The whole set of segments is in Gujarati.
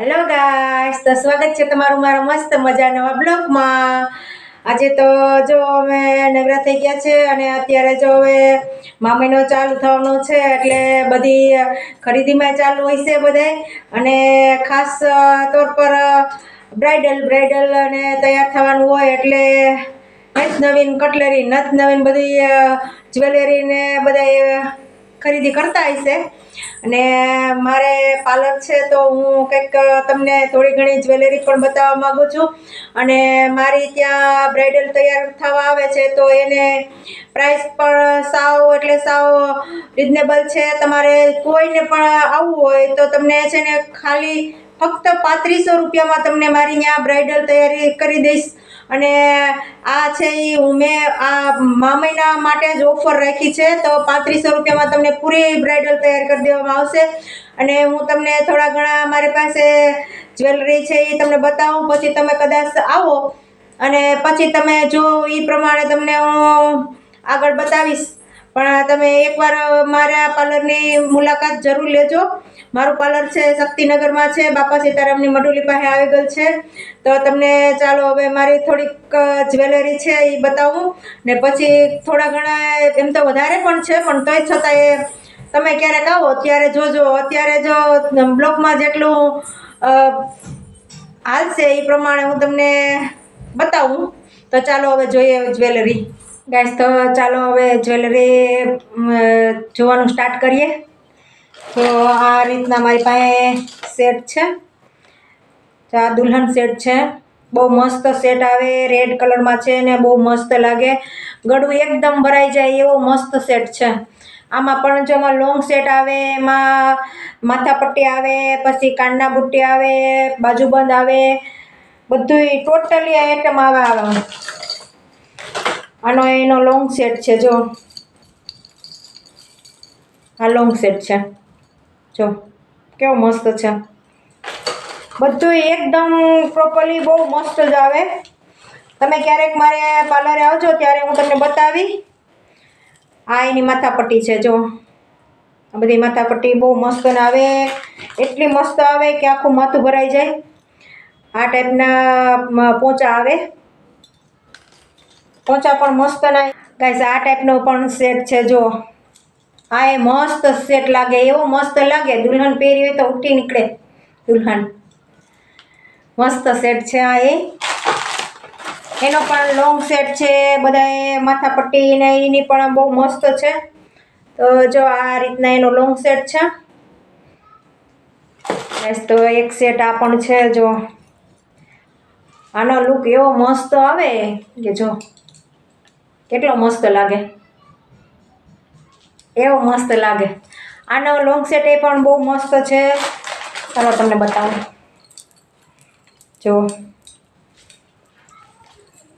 હેલો ગાઈસ તો સ્વાગત છે તમારું મારા મસ્ત મજા નવા બ્લોગમાં. આજે તો જો અમે નવરા થઈ ગયા છે અને અત્યારે જો હવે મામીનો ચાલુ થવાનો છે એટલે બધી ખરીદીમાં ચાલુ હોય છે બધાય. અને ખાસ તોર પર બ્રાઇડલ બ્રાઇડલ અને તૈયાર થવાનું હોય એટલે નત નવીન કટલેરી નથ નવીન બધી જ્વેલરીને બધા ખરીદી કરતા હશે. અને મારે પાર્લર છે તો હું કંઈક તમને થોડી ઘણી જ્વેલરી પણ બતાવવા માગું છું. અને મારી ત્યાં બ્રાઇડલ તૈયાર થવા આવે છે તો એને પ્રાઇસ પણ સાવ એટલે સાવ રિઝનેબલ છે. તમારે કોઈને પણ આવવું હોય તો તમને છે ને ખાલી ફક્ત પાંત્રીસો રૂપિયામાં તમને મારી ત્યાં બ્રાઇડલ તૈયારી કરી દઈશ. અને આ છે એ મેં આ મા માટે જ ઓફર રાખી છે. તો પાંત્રીસો રૂપિયામાં તમને પૂરી બ્રાઇડલ તૈયાર કરી દેવામાં આવશે. અને હું તમને થોડા ઘણા મારી પાસે જ્વેલરી છે એ તમને બતાવું. પછી તમે કદાચ આવો. અને પછી તમે જો એ પ્રમાણે તમને હું આગળ બતાવીશ. પણ તમે એકવાર મારા પાર્લરની મુલાકાત જરૂર લેજો. મારું પાર્લર છે શક્તિનગરમાં છે, બાપા સીતારામની મઢુલી પાસે આવેલ છે. તો તમને ચાલો હવે મારી થોડીક જ્વેલરી છે એ બતાવું. ને પછી થોડા ઘણા એમ તો વધારે પણ છે, પણ તોય છતાં એ તમે ક્યારેક આવો ત્યારે જોજો. અત્યારે જો બ્લોકમાં જેટલું હાલશે એ પ્રમાણે હું તમને બતાવું. તો ચાલો હવે જોઈએ જ્વેલરી. ગાઈસ તો ચાલો હવે જ્વેલરી જોવાનું સ્ટાર્ટ કરીએ. તો આ રીતના મારી પાસે સેટ છે. તો આ દુલ્હન સેટ છે. બહુ મસ્ત સેટ આવે રેડ કલરમાં છે ને બહુ મસ્ત લાગે. ગળું એકદમ ભરાઈ જાય એવો મસ્ત સેટ છે. આમાં પણ જો એમાં લોંગ સેટ આવે, એમાં માથાપટ્ટી આવે, પછી કાનના બુટ્ટી આવે બાજુબંધ આવે. બધુંય ટોટલી આઈટમ આવે આવે આનો એનો લોંગ સેટ છે, જો. આ લોંગ સેટ છે. જો, કેવો મસ્ત છે. બધું એકદમ પ્રોપરલી બહુ મસ્ત જ આવે. તમે ક્યારેક મારે પાર્લરે આવજો, ત્યારે હું તમને બતાવી. આ એની માથાપટ્ટી છે, જો. આ બધી માથાપટ્ટી બહુ મસ્ત આવે. એટલી મસ્ત આવે કે આખું માથું ભરાઈ જાય. આ ટાઈપના પોચા આવે. પોંચા પણ મસ્ત ના ગાઈસ આ ટાઈપનો પણ સેટ છે, જો. આ એ મસ્ત સેટ લાગે, એવો મસ્ત લાગે. દુલ્હન પહેરી હોય તો ઉઠી નીકળે. દુલ્હન. મસ્ત સેટ છે આ એ. એનો પણ લોંગ સેટ છે, બધાએ માથાપટ્ટી ને એની પણ બહુ મસ્ત છે. તો જો આ રીતના એનો લોંગ સેટ છે. તો એક સેટ આ પણ છે, જો. આનો લુક એવો મસ્ત આવે કે જો. કેટલો મસ્ત લાગે? એવો મસ્ત લાગે. આનો લોંગ સેટ એ પણ બહુ મસ્ત છે. ચાલો તમને બતાવું. જો.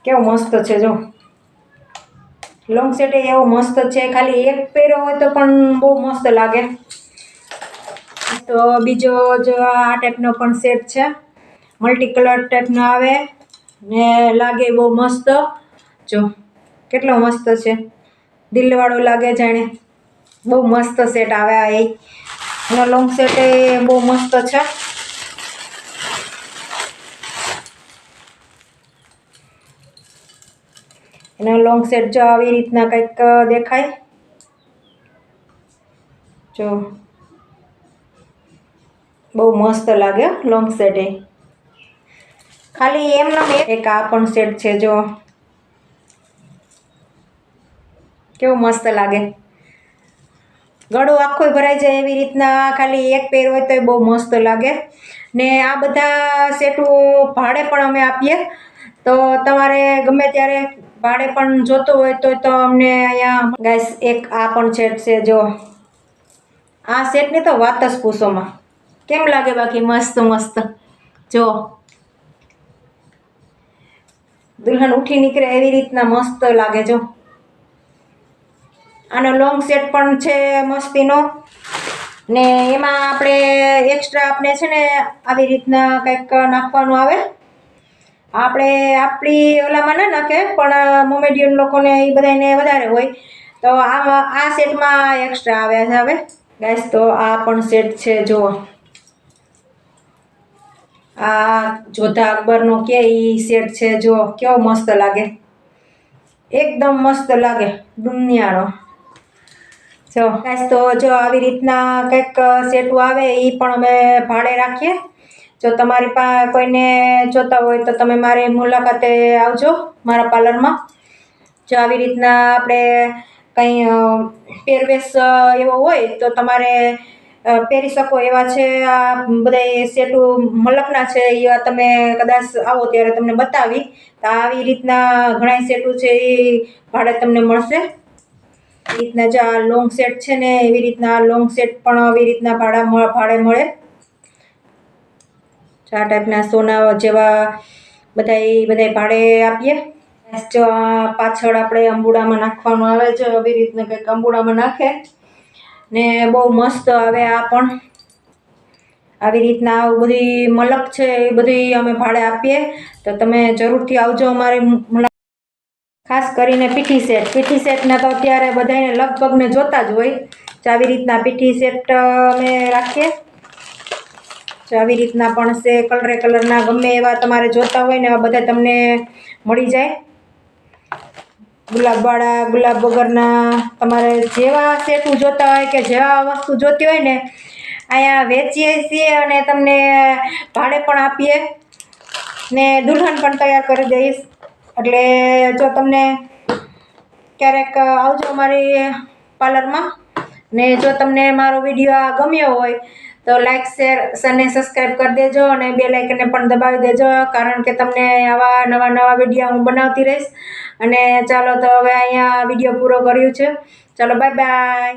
કેવો મસ્ત છે, જો. લોંગ સેટ એવો મસ્ત છે. ખાલી એક પહેર્યો હોય તો પણ બહુ મસ્ત લાગે. તો બીજો જો આ ટાઈપનો પણ સેટ છે. મલ્ટી કલર ટાઈપનો આવે ને લાગે બહુ મસ્ત. જો. કેટલો મસ્ત છે. દિલવાળો લાગે જાણે. બહુ મસ્ત સેટ આવે આ એ. એનો લોંગ સેટ એ બહુ મસ્ત છે. એનો લોંગ સેટ જો આવી રીતના કંઈક દેખાય. જો. બહુ મસ્ત લાગે લોંગ સેટ એ. ખાલી એમનો એક આ પણ સેટ છે, જો. કેવું મસ્ત લાગે. ગળો આખો ભરાઈ જાય એવી રીતના, ખાલી એક પેર હોય તો બહુ મસ્ત લાગે. ને આ બધા સેટો ભાડે પણ અમે આપીએ. તો તમારે ગમે ત્યારે ભાડે પણ જોતું હોય તો તો અમને અહીંયા ગાઈસ, એક આ પણ સેટ છે જો. આ સેટની તો વાત જ પૂછોમાં. કેમ લાગે બાકી? મસ્ત મસ્ત. જો. દુલ્હન ઉઠી નીકળે એવી રીતના મસ્ત લાગે જો. આનો લોંગ સેટ પણ છે મસ્તીનો. ને એમાં આપણે એક્સ્ટ્રા આપણે છે ને આવી રીતના કંઈક નાખવાનું આવે. આપણે આપણી ઓલામાં ના નાખે, પણ મોમેડિયન લોકોને એ બધાને વધારે હોય. તો આ આ સેટમાં એક્સ્ટ્રા આવે છે હવે. ગાઈસ તો આ પણ સેટ છે, જુઓ. આ જોધા અકબરનો કે એ સેટ છે જો કેવો મસ્ત લાગે. એકદમ મસ્ત લાગે, દુનિયાનો. જો ગાઈસ તો જો આવી રીતના કંઈક સેટું આવે, એ પણ અમે ભાડે રાખીએ. જો તમારી પાસે કોઈને જોતા હોય તો તમે મારી મુલાકાતે આવજો મારા પાર્લરમાં. જો આવી રીતના આપણે કંઈ પહેરવેશ એવો હોય તો તમારે પહેરી શકો એવા છે, આ બધા સેટું મલકના છે, એવા તમે કદાચ આવો ત્યારે તમને બતાવી. તો આવી રીતના ઘણા સેટું છે, એ ભાડે તમને મળશે. રીતના જે આ લોંગ સેટ છે ને, એવી રીતના લોંગ સેટ પણ આવી રીતના ભાડા ભાડે મળે. આ ટાઈપના સોના જેવા બધા એ બધા ભાડે આપીએ. પાછળ આપણે અંબુડામાં નાખવાનું આવે છે, આવી રીતના કંઈક અંબુડામાં નાખે. ને બહુ મસ્ત આવે આ પણ. આવી રીતના બધી મલક છે, એ બધી અમે ભાડે આપીએ. તો તમે જરૂરથી આવજો અમારે મુલા ખાસ કરીને પીઠી સેટ પીઠી સેટના તો અત્યારે બધાને લગભગને જોતા જ હોય. તો આવી રીતના પીઠી સેટ અમે રાખીએ. જો આવી રીતના પણ છે, કલરે કલરના ગમે એવા તમારે જોતા હોય ને એવા બધા તમને મળી જાય. ગુલાબવાળા ગુલાબ વગરના તમારે જેવા સેટું જોતા હોય કે જેવા વસ્તુ જોતી હોય ને, અહીંયા વેચીએ છીએ અને તમને ભાડે પણ આપીએ. ને દુલ્હન પણ તૈયાર કરી દઈશ. એટલે જો તમને ક્યારેક આવજો અમારી પાર્લરમાં ને જો તમને મારો વીડિયો ગમ્યો હોય, તો લાઇક શેર અને સબસ્ક્રાઈબ કરી દેજો અને બે લાઇકને પણ દબાવી દેજો, કારણ કે તમને આવા નવા નવા વીડિયો હું બનાવતી રહીશ. અને ચાલો તો હવે અહીંયા વીડિયો પૂરો કર્યું છે. ચાલો બાય બાય